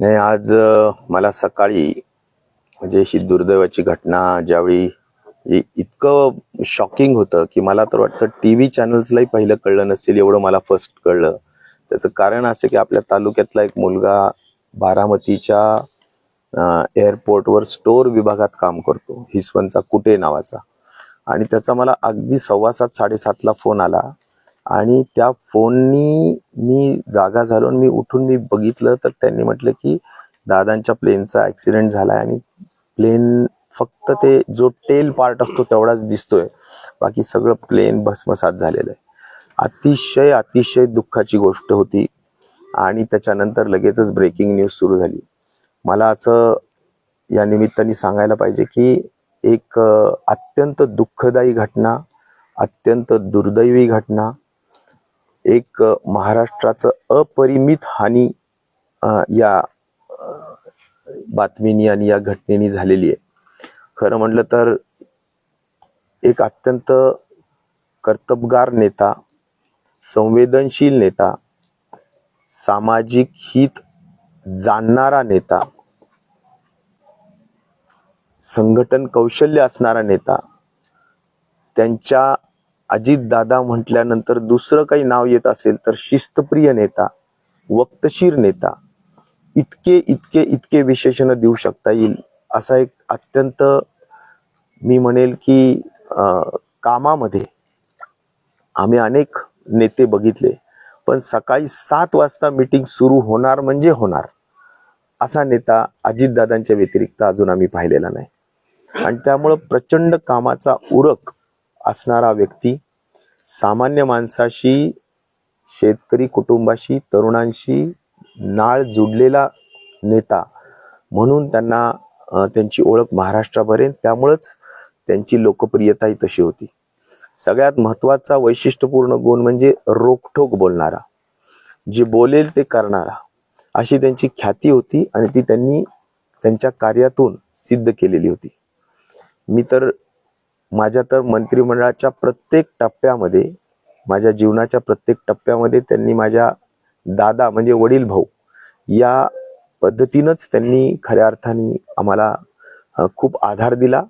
नाही आज मला सकाळी म्हणजे ही दुर्दैवाची घटना ज्यावेळी इतकं शॉकिंग होतं की मला तर वाटतं टी व्ही चॅनल्सलाही पहिलं कळलं नसेल एवढं मला फर्स्ट कळलं. त्याचं कारण असं की आपल्या तालुक्यातला एक मुलगा बारामतीच्या एअरपोर्टवर स्टोअर विभागात काम करतो. हिसवनचा कुटे नावाचा. आणि त्याचा मला अगदी सव्वा सात साडेसातला फोन आला. आणि त्या फोननी मी जागा झालो आणि मी उठून मी बघितलं तर त्यांनी म्हटलं की दादांच्या प्लेनचा ऍक्सिडेंट झालाय आणि प्लेन फक्त ते जो टेल पार्ट असतो तेवढाच दिसतोय. बाकी सगळं प्लेन भस्मसात झालेलं आहे. अतिशय अतिशय दुःखाची गोष्ट होती आणि त्याच्यानंतर लगेचच ब्रेकिंग न्यूज सुरू झाली. मला असं या निमित्ताने सांगायला पाहिजे की एक अत्यंत दुःखदायी घटना अत्यंत दुर्दैवी घटना एक महाराष्ट्राचं अपरिमित हानी या बातमीनी आणि या घटनेनी झालेली आहे खरं म्हटलं तर एक अत्यंत कर्तबगार नेता संवेदनशील नेता सामाजिक हित जाणणारा नेता संघटन कौशल्य असणारा नेता त्यांच्या अजितदादा म्हटल्यानंतर दुसरं काही नाव येत असेल तर शिस्तप्रिय नेता वक्तशीर नेता इतके इतके इतके विशेषण देऊ शकता येईल. असा एक अत्यंत मी म्हणेल की कामामध्ये आम्ही अनेक नेते बघितले पण सकाळी सात वाजता मीटिंग सुरू होणार म्हणजे होणार असा नेता अजितदादांच्या व्यतिरिक्त अजून आम्ही पाहिलेला नाही. आणि त्यामुळं प्रचंड कामाचा उरक असणारा व्यक्ती सामान्य माणसाशी शेतकरी कुटुंबाशी तरुणांशी नाळ जुडलेला नेता म्हणून त्यांना त्यांची ओळख महाराष्ट्रापर्यंत त्यामुळंच त्यांची लोकप्रियताही तशी होती. सगळ्यात महत्त्वाचा वैशिष्ट्यपूर्ण गुण म्हणजे रोखठोक बोलणारा. जे बोलेल ते करणारा. अशी त्यांची ख्याती होती आणि ती त्यांनी त्यांच्या कार्यातून सिद्ध केलेली होती. मी तर माझ्या तर मंत्रिमंडळाच्या प्रत्येक टप्प्यामध्ये माझ्या जीवनाच्या प्रत्येक टप्प्यामध्ये त्यांनी माझ्या दादा म्हणजे वडील भाऊ या पद्धतीनंच त्यांनी खऱ्या अर्थाने आम्हाला खूप आधार दिला.